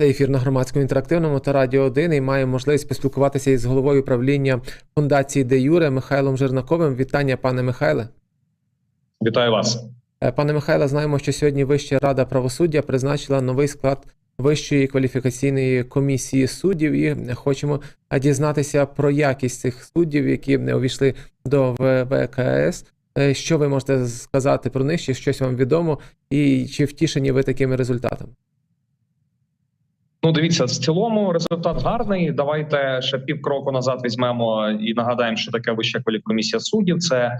Це ефір на громадському інтерактивному та радіо 1 і маємо можливість поспілкуватися із головою правління фундації Де Юре Михайлом Жернаковим. Вітання, пане Михайле. Вітаю вас. Е, Пане Михайле, знаємо, що сьогодні Вища рада правосуддя призначила новий склад Вищої кваліфікаційної комісії суддів, і хочемо дізнатися про якість цих суддів, які е, увійшли до ВКС. Е, Що ви можете сказати про них, чи щось вам відомо, і чи втішені ви такими результатами? Ну, дивіться, в цілому результат гарний. Давайте ще півкроку назад візьмемо і нагадаємо, що таке вища кваліфкомісія суддів. Це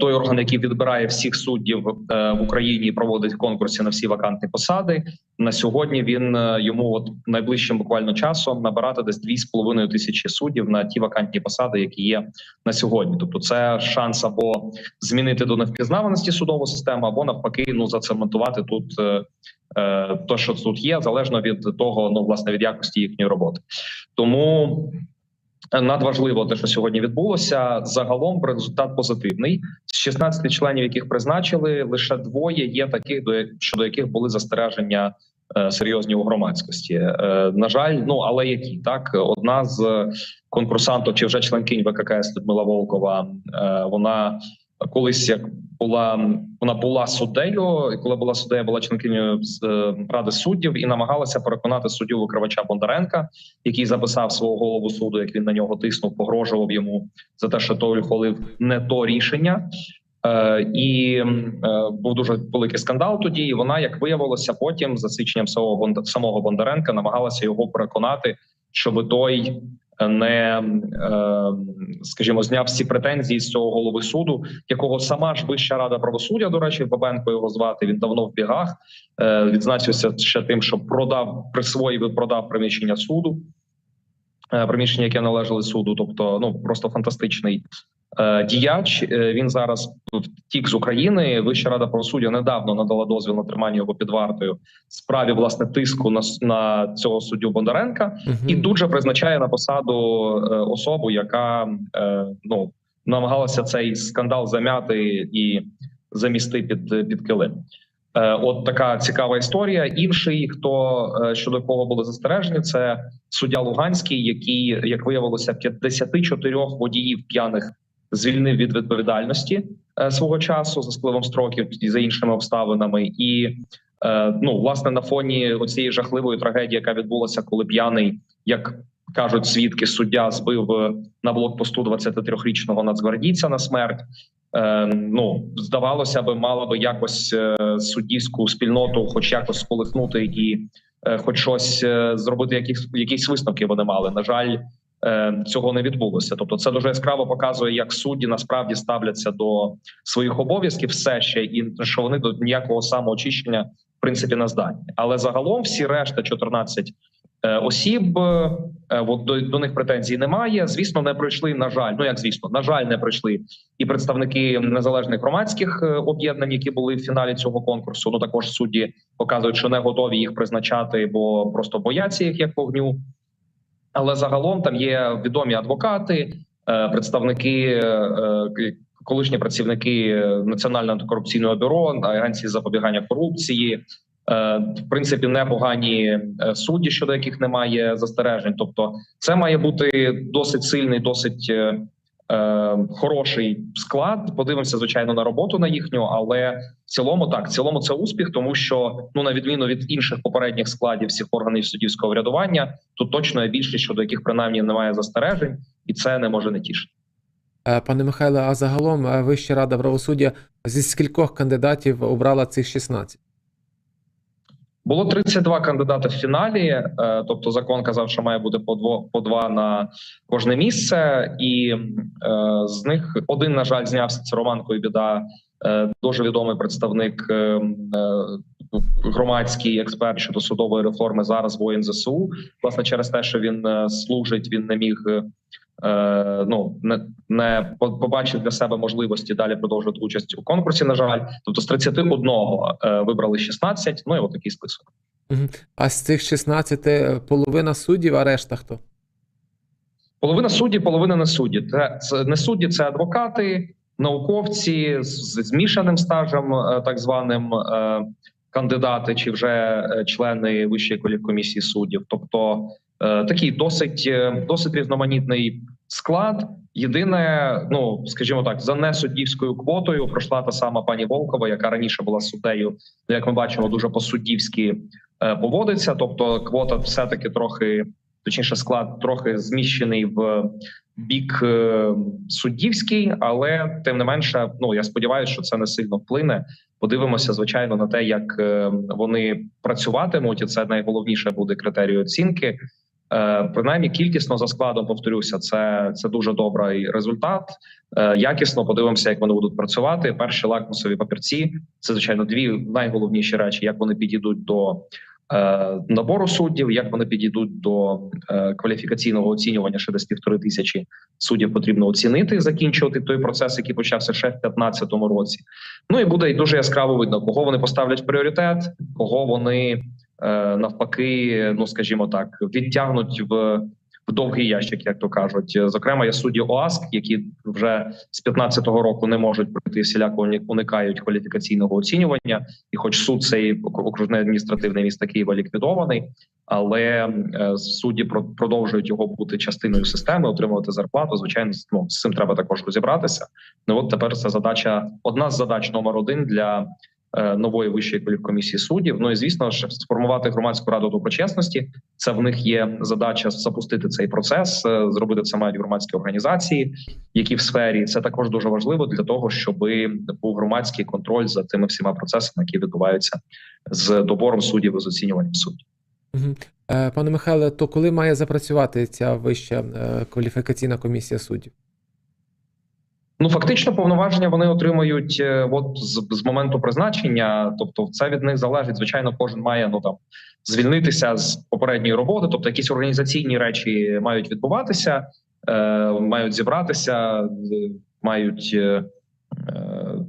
той орган, який відбирає всіх суддів е, в Україні і проводить конкурси на всі вакантні посади. На сьогодні він е, йому от найближчим буквально часом набирати десь 2,5 тисячі суддів на ті вакантні посади, які є на сьогодні. Тобто, це шанс або змінити до невпізнаваності судову систему, або навпаки, ну зацементувати тут. е, е, То, що тут є, залежно від того, ну власне від якості їхньої роботи, тому надважливо те, що сьогодні відбулося. Загалом результат позитивний. З 16 членів, яких призначили, лише двоє є таких, до щодо яких були застереження е, серйозні у громадськості. Е, На жаль, ну але які так одна з конкурсанток чи вже членкинь ВККС Людмила Волкова. е, Вона колись як була вона була суддею, і коли була суддею, була членкинею е, ради суддів і намагалася переконати суддю викривача Бондаренка, який записав свого голову суду, як він на нього тиснув, погрожував йому за те, що той ухвалив не то рішення. Е, і е, був дуже великий скандал тоді. І вона, як виявилося, потім за свідченням самого Бондаренка, намагалася його переконати, щоб той не е, скажімо, зняв всі претензії з цього голови суду, якого сама ж Вища рада правосуддя, до речі, Бабенко його звати. Він давно в бігах е, відзначився ще тим, що продав присвоїв і продав приміщення суду, е, приміщення, яке належали суду. Тобто, ну просто фантастичний діяч. Е, Він зараз втік з України. Вища рада правосуддя недавно надала дозвіл на тримання його під вартою справі власне тиску на, на цього суддю Бондаренка Мгм. і тут же призначає на посаду е, особу, яка е, ну намагалася цей скандал зам'яти і замісти під, під килим. Е, От така цікава історія. Інший, хто е, щодо кого були застережені, це суддя Луганський, який, як виявилося, 54 водіїв п'яних звільнив від відповідальності е, свого часу за спливом строків і за іншими обставинами, і е, ну власне на фоні оцієї жахливої трагедії, яка відбулася, коли п'яний, як кажуть свідки, суддя збив е, на блокпосту 23-річного нацгвардійця на смерть. Ну здавалося би, мала би якось суддівську спільноту, хоч якось сколихнути і хоч щось зробити, якісь якісь висновки вони мали. На жаль, цього не відбулося. Тобто, це дуже яскраво показує, як судді насправді ставляться до своїх обов'язків все ще, і що вони до ніякого самоочищення в принципі не здатні. Але загалом всі решта 14 е, осіб, е, от до, до них претензій немає. Звісно, не пройшли. На жаль, ну як звісно, на жаль, не пройшли і представники незалежних громадських е, об'єднань, які були в фіналі цього конкурсу. Ну також судді показують, що не готові їх призначати, бо просто бояться їх як вогню. Але загалом там є відомі адвокати, е, представники, е, е, колишні працівники Національного антикорупційного бюро, агенції запобігання корупції. В принципі, непогані судді, щодо яких немає застережень. Тобто, це має бути досить сильний, досить е, хороший склад. Подивимося, звичайно, на роботу на їхню, але в цілому так, в цілому це успіх, тому що ну на відміну від інших попередніх складів всіх органів суддівського врядування, тут точно є більшість, щодо яких принаймні немає застережень, і це не може не тішити. Е, Пане Михайле, а загалом е, Вища рада правосуддя зі скількох кандидатів обрала цих 16? Було 32 кандидати в фіналі. е, Тобто, закон казав, що має бути по дво по два на кожне місце, і е, з них один, на жаль, знявся. Це Роман Койбіда, е, дуже відомий представник громадський експерт щодо судової реформи. Зараз воїн ЗСУ. Власне, через те, що він служить, він не міг. Е, ну не, не по- побачив для себе можливості далі продовжувати участь у конкурсі. На жаль, тобто з 31 е, вибрали 16, Ну і от такий список. А з цих 16 е, половина суддів, а решта хто? Половина судді, половина не судді. Це, це не судді, це адвокати, науковці з з змішаним стажем, е, так званим е, кандидати чи вже е, члени Вищої кваліфкомісії суддів. Тобто такий досить е, досить різноманітний склад. Єдине, ну скажімо так, за несуддівською квотою пройшла та сама пані Волкова, яка раніше була суддею. ну, Як ми бачимо, дуже по-суддівськи е, поводиться. Тобто, квота все таки трохи, точніше, склад трохи зміщений в бік е, суддівський, але тим не менше, ну я сподіваюся, що це не сильно вплине. Подивимося, звичайно, на те, як е, вони працюватимуть, і це найголовніше буде критерій оцінки. Е, Принаймні, кількісно за складом повторюся, це, це дуже добрий результат. Е, Якісно подивимося, як вони будуть працювати. Перші лакмусові папірці це звичайно дві найголовніші речі, як вони підійдуть до е, набору суддів, як вони підійдуть до кваліфікаційного оцінювання. Ще десь півтори тисячі суддів потрібно оцінити, закінчувати той процес, який почався ще в 2015 році. Ну і буде дуже яскраво видно, кого вони поставлять в пріоритет, кого вони навпаки, ну скажімо так, відтягнуть в. В довгий ящик, як то кажуть, зокрема, є судді ОАСК, які вже з 15-го року не можуть пройти всіляко уникають кваліфікаційного оцінювання. І, хоч суд цей окружний адміністративний міста Києва ліквідований, але е, судді про- продовжують його бути частиною системи, отримувати зарплату. Звичайно, ну, з цим треба також розібратися. Ну от тепер це задача, одна з задач номер один для е, нової вищої кваліфкомісії суддів. Ну і звісно ж сформувати громадську раду доброчесності. Це в них є задача запустити цей процес, е, зробити це мають громадські організації, які в сфері це також дуже важливо для того, щоб був громадський контроль за тими всіма процесами, які відбуваються з добором суддів і з оцінюванням суддів. Е, Пане Михайле, то коли має запрацювати ця вища е, кваліфікаційна комісія суддів? Ну фактично, повноваження вони отримують е, от з, з моменту призначення. Тобто, це від них залежить. Звичайно, кожен має ну там звільнитися з попередньої роботи. Тобто, якісь організаційні речі мають відбуватися, е, мають зібратися, мають е, е,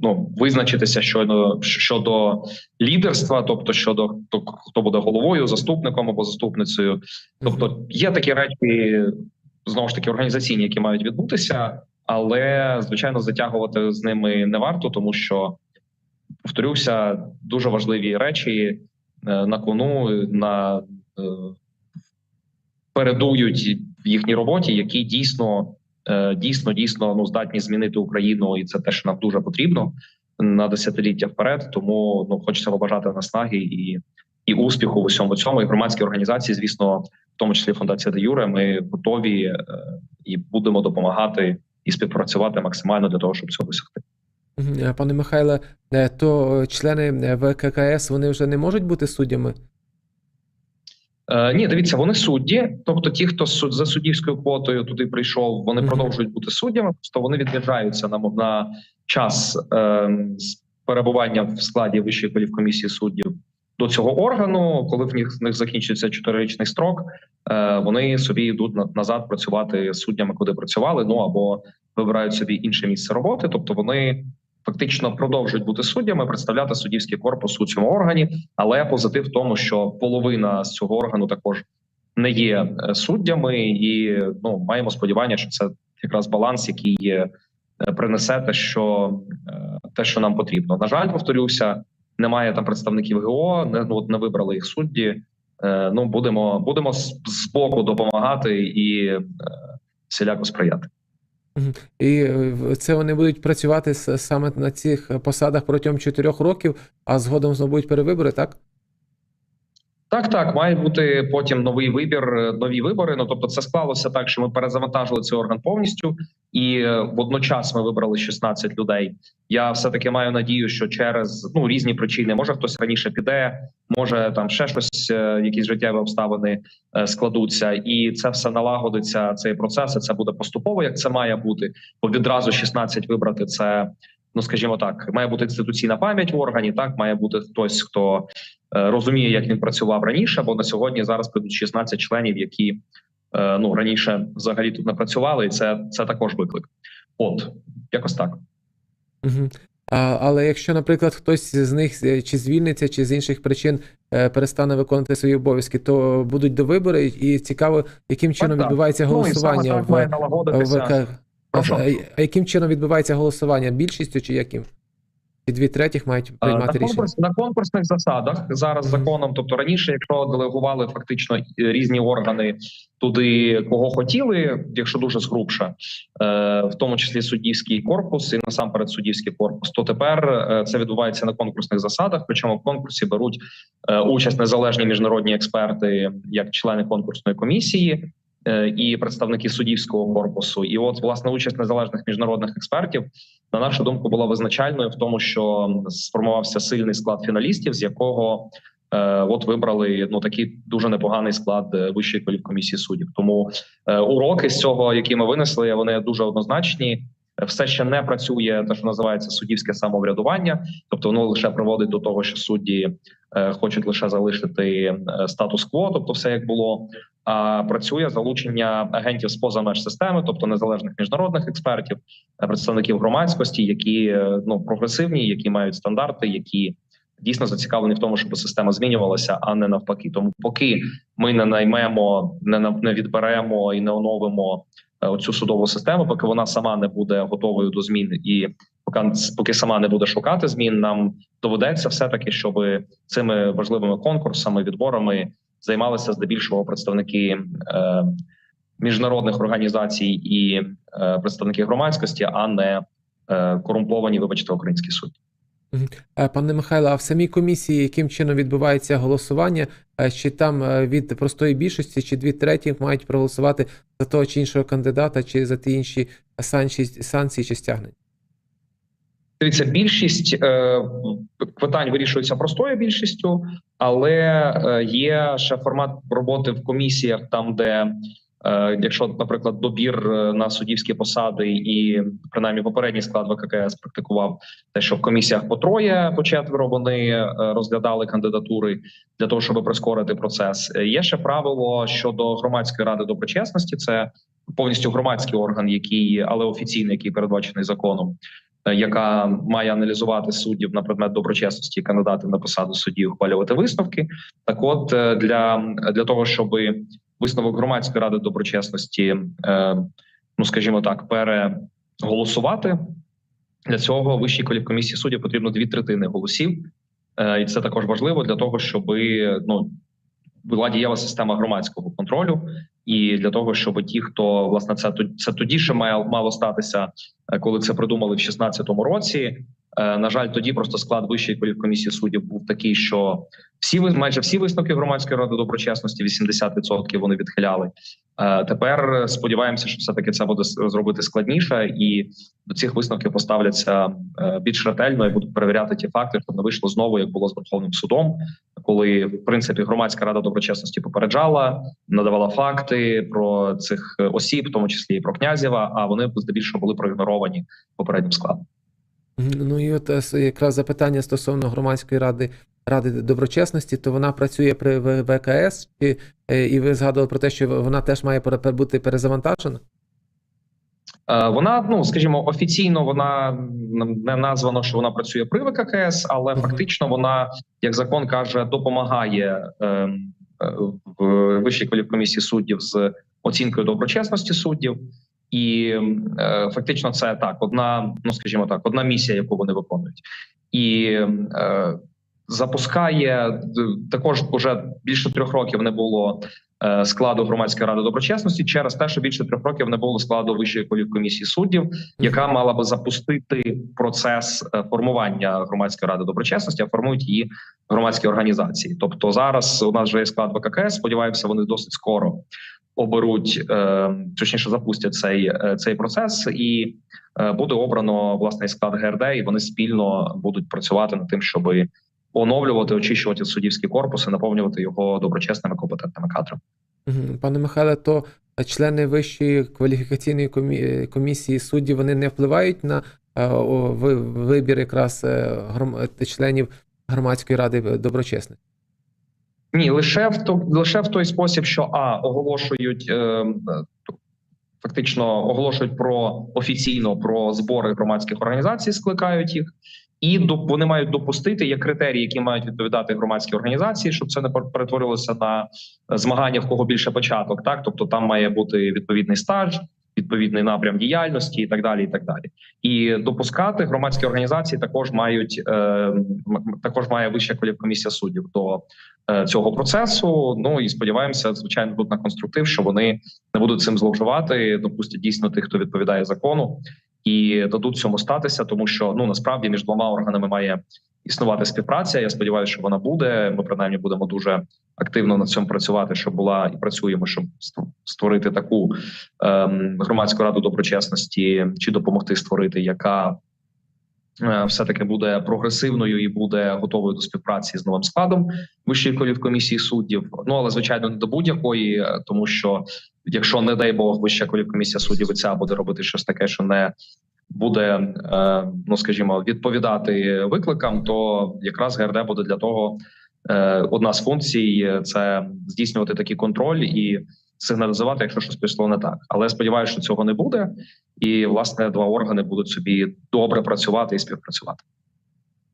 ну визначитися щодо щодо лідерства, тобто щодо хто, хто буде головою, заступником або заступницею. Тобто є такі речі знову ж таки організаційні, які мають відбутися, але звичайно затягувати з ними не варто, тому що повторюся, дуже важливі речі е, на кону на е, передують в їхній роботі, які дійсно е, дійсно дійсно ну здатні змінити Україну, і це те, що нам дуже потрібно на десятиліття вперед. Тому ну хочеться побажати наснаги і. І успіху в усьому цьому і громадські організації, звісно, в тому числі фундація де Юре. Ми готові і будемо допомагати і співпрацювати максимально для того, щоб цього досягти. Е, Пане Михайле, е, то члени е, ВККС вони вже не можуть бути суддями? Е, ні, дивіться, вони судді. Тобто, ті, хто суд за суддівською квотою туди прийшов, вони Мгм. продовжують бути суддями. Просто вони відряджаються на, на час е, перебування в складі вищої кваліфкомісії суддів до цього органу. Коли в них в них закінчується чотирирічний строк, е, вони собі йдуть на- назад працювати суддями, куди працювали. Ну або вибирають собі інше місце роботи. Тобто вони фактично продовжують бути суддями, представляти суддівський корпус у цьому органі. Але позитив в тому, що половина з цього органу також не є е, суддями, і ну маємо сподівання, що це якраз баланс, який е, принесе те, що те, що нам потрібно. На жаль, повторюся, немає там представників ГО, не ну не вибрали їх судді. Е, Ну будемо будемо з боку допомагати і е, всіляко сприяти. І е, це вони будуть працювати саме на цих посадах протягом чотирьох років, а згодом знову будуть перевибори, так? Так, так, має бути потім новий вибір, е, нові вибори. Ну тобто, це склалося так, що ми перезавантажили цей орган повністю, і е, водночас ми вибрали 16 людей. Я все таки маю надію, що через ну різні причини, може хтось раніше піде, може там ще щось, е, якісь життєві обставини складуться, і це все налагодиться. Цей процес і це буде поступово, як це має бути. Бо відразу 16 вибрати це. Ну, скажімо так, має бути інституційна пам'ять в органі. Так має бути хтось, хто е, розуміє, як він працював раніше. Бо на сьогодні зараз прийдуть 16 членів, які е, ну раніше взагалі тут не працювали, і це, це також виклик. От якось так. Угу. А, але якщо, наприклад, хтось з них е, чи звільниться, чи з інших причин перестане виконувати свої обов'язки, то будуть до вибори, і цікаво, яким чином так. відбувається Ну, і голосування саме так в, має налагодитися. А, а яким чином відбувається голосування? Більшістю чи яким? чи дві третіх мають приймати на, рішення? на конкурсних засадах зараз законом. Тобто раніше, якщо делегували фактично е, різні органи туди, кого хотіли, якщо дуже згрубше, е, в тому числі суддівський корпус і насамперед суддівський корпус, то тепер е, це відбувається на конкурсних засадах. Причому в конкурсі беруть участь незалежні міжнародні експерти, як члени конкурсної комісії. Е, І представники суддівського корпусу, і от власне участь незалежних міжнародних експертів на нашу думку, була визначальною в тому, що сформувався сильний склад фіналістів, з якого е, от вибрали ну такий дуже непоганий склад е, вищої кваліфкомісії суддів. Тому уроки з цього, які ми винесли, вони дуже однозначні. Все ще не працює те, що називається суддівське самоврядування, тобто воно лише приводить до того, що судді е, хочуть лише залишити е, статус-кво, тобто все як було. А працює залучення агентів з поза меж системи, тобто незалежних міжнародних експертів, е, представників громадськості, які ну прогресивні, які мають стандарти, які дійсно зацікавлені в тому, щоб система змінювалася, а не навпаки. Тому, поки ми не наймемо, не не відберемо і не оновимо оцю судову систему, поки вона сама не буде готовою до змін, і поки, поки сама не буде шукати змін, нам доведеться все таки, щоб цими важливими конкурсами, відборами займалися здебільшого представники. Е, Міжнародних організацій і е, представники громадськості, а не е, корумповані, вибачте, українські судді. Е, Пане Михайло, а в самій комісії яким чином відбувається голосування? Е, Чи там е, від простої більшості, чи дві треті мають проголосувати за того чи іншого кандидата, чи за ті інші санкції, чи стягнення? Дивіться, більшість питань вирішується простою більшістю, але є ще формат роботи в комісіях, там де. Е, Якщо, наприклад, добір е, на суддівські посади, і принаймні попередній склад ВККС практикував те, що в комісіях по троє, по четверо вони е, розглядали кандидатури для того, щоб прискорити процес. Є ще правило щодо громадської ради доброчесності. Це повністю громадський орган, який але офіційний, який передбачений законом яка має аналізувати суддів на предмет доброчесності кандидатів на посаду судді, ухвалювати висновки. Так, от для, для того, щоб висновок громадської ради доброчесності, е, ну скажімо так, переголосувати для цього вищій кваліфкомісії суддів потрібно дві третини голосів, Е, і це також важливо для того, щоб ну була дієва система громадського контролю, і для того, щоб ті, хто власне це це тоді ще мало статися, е, коли це придумали в 16-му році. Е, На жаль, тоді просто склад вищої кваліфкомісії суддів був такий, що всі майже всі висновки громадської ради доброчесності, 80% вони відхиляли. Е, Тепер сподіваємося, що все таки це буде зробити складніше, і до цих висновків поставляться е, більш ретельно і будуть перевіряти ті факти, щоб не вийшло знову, як було з Верховним судом, коли в принципі громадська рада доброчесності попереджала, надавала факти про цих осіб, в тому числі і про князєва. А вони здебільшого були проігноровані попереднім складом. Ну і от е, якраз запитання стосовно громадської ради ради доброчесності, то вона працює при ВКС, чи, е, і ви згадували про те, що вона теж має бути перезавантажена? Е, Вона, ну скажімо, офіційно вона не названо, що вона працює при ВККС, але фактично вона, як закон каже, допомагає ем, е, в вищій кваліфкомісії суддів з оцінкою доброчесності суддів. І е, фактично це так, одна, ну скажімо так, одна місія, яку вони виконують, і е, запускає також уже більше трьох років не було е, складу громадської ради доброчесності через те, що більше трьох років не було складу вищої кваліфкомісії суддів, яка мала би запустити процес е, формування громадської ради доброчесності, а формують її громадські організації. Тобто зараз у нас вже є склад ВККС. Сподіваємося, вони досить скоро оберуть, е, точніше запустять цей, е, цей процес, і е, буде обрано власний склад ГРД, і вони спільно будуть працювати над тим, щоб оновлювати, очищувати суддівський корпус і наповнювати його доброчесними компетентними кадрами. Пане Михайле, то члени Вищої кваліфікаційної комісії суддів вони не впливають на вибір якраз членів громадської ради доброчесності? Ні, лише в то лише в той спосіб, що а оголошують е, е, фактично оголошують про офіційно про збори громадських організацій, скликають їх, і вони мають допустити є критерії, які мають відповідати громадські організації, щоб це не пер- перетворилося на змагання в кого більше початок. Так, тобто там має бути відповідний стаж, відповідний напрям діяльності, і так далі. І так далі. І допускати громадські організації також мають е, також має вища кваліфкомісія суддів до е, цього процесу. Ну і сподіваємося, звичайно, тут на конструктив, що вони не будуть цим зловживати, допустять дійсно тих, хто відповідає закону, і дадуть цьому статися, тому що ну насправді між двома органами має існувати співпраця. Я сподіваюся, що вона буде. Ми принаймні будемо дуже активно над цьому працювати, щоб була і працюємо, щоб створити таку ем, громадську раду доброчесності чи допомогти створити, яка е, все таки буде прогресивною і буде готовою до співпраці з новим складом вищої кваліфкомісії суддів. Ну але звичайно не до будь-якої, е, тому що якщо не дай Бог вища кваліфкомісія суддів і ця буде робити щось таке, що не буде, е, ну скажімо, відповідати викликам, то якраз ГРД буде для того. Е, Одна з функцій е, це здійснювати такий контроль і сигналізувати, якщо щось пішло не так. Але сподіваюся, що цього не буде, і власне два органи будуть собі добре працювати і співпрацювати.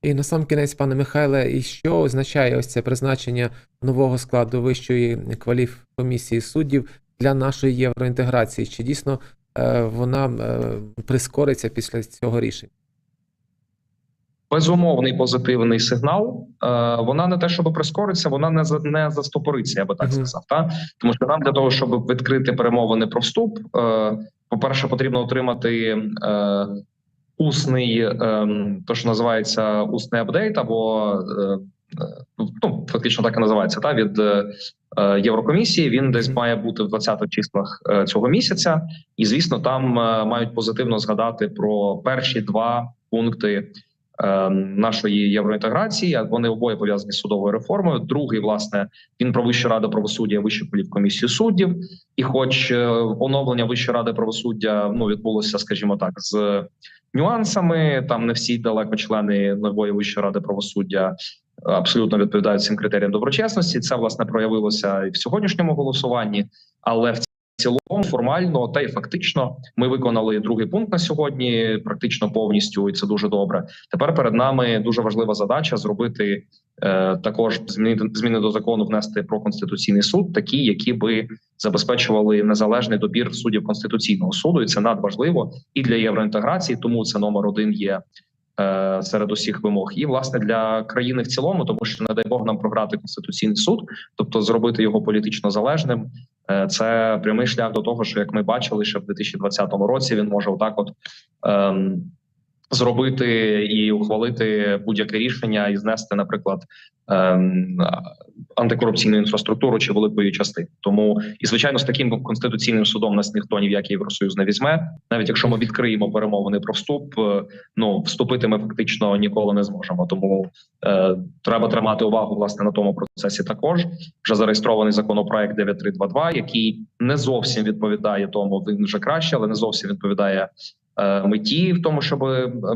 І на сам кінець, пане Михайле, і що означає ось це призначення нового складу вищої кваліфкомісії суддів для нашої євроінтеграції? Чи дійсно е, вона прискориться після цього рішення? Безумовний позитивний сигнал. Е, вона не те, щоб прискориться, вона не за не застопориться, я би так сказав. Та тому що нам для того, щоб відкрити перемовини про вступ, е, по-перше, потрібно отримати е, усний, е, то що називається усний апдейт, або ну фактично так і називається. Та від Єврокомісії він десь має бути в 20-х числах цього місяця, і звісно, там мають позитивно згадати про перші два пункти нашої євроінтеграції. Вони обоє пов'язані з судовою реформою. Другий, власне, він про Вищу раду правосуддя, Вищу комісію суддів. І, хоч е, оновлення Вищої ради правосуддя ну відбулося, скажімо так, з нюансами. Там не всі далеко члени нової Вищої ради правосуддя абсолютно відповідають цим критеріям доброчесності. Це власне проявилося і в сьогоднішньому голосуванні, але в цілому формально та й фактично ми виконали другий пункт на сьогодні, практично повністю, і це дуже добре. Тепер перед нами дуже важлива задача зробити е, також зміни зміни до закону внести про конституційний суд, такі, які би забезпечували незалежний добір суддів конституційного суду, і це надважливо і для євроінтеграції. Тому це номер один є. е, Серед усіх вимог, і власне для країни в цілому, тому що не дай Бог нам програти конституційний суд, тобто зробити його політично залежним, Це прямий шлях до того, що як ми бачили, ще в 2020 році він може отак, от ем, зробити і ухвалити будь-яке рішення і знести, наприклад, ем, антикорупційну інфраструктуру чи великої частини. Тому і звичайно, з таким конституційним судом нас ніхто ні в який Євросоюз не візьме. Навіть якщо ми відкриємо перемовини про вступ, е, ну вступити ми фактично ніколи не зможемо. Тому е, треба тримати увагу власне на тому процесі. Також вже зареєстрований законопроект 9322, який не зовсім відповідає тому. Він вже краще, але не зовсім відповідає меті в тому, щоб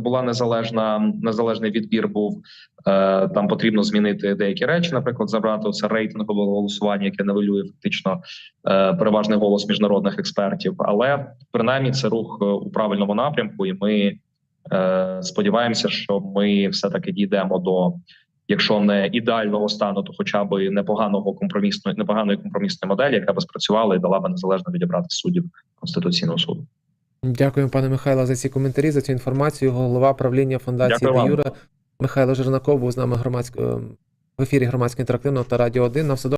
була незалежна незалежний відбір. Був е, там потрібно змінити деякі речі, наприклад, забрати це рейтингове голосування, яке невелює фактично е, переважний голос міжнародних експертів. Але принаймні це рух е, у правильному напрямку, і ми е, сподіваємося, що ми все таки дійдемо до. Якщо не ідеального стану, то хоча б непоганого компромісної непоганої компромісної моделі, яка би спрацювала і дала би незалежно відібрати суддів конституційного суду. Дякую, пане Михайло, за ці коментарі, за цю інформацію. Голова правління фундації Де Юра Михайло Жернаков був з нами громадсько в ефірі громадського інтерактивного та радіо 1. На все.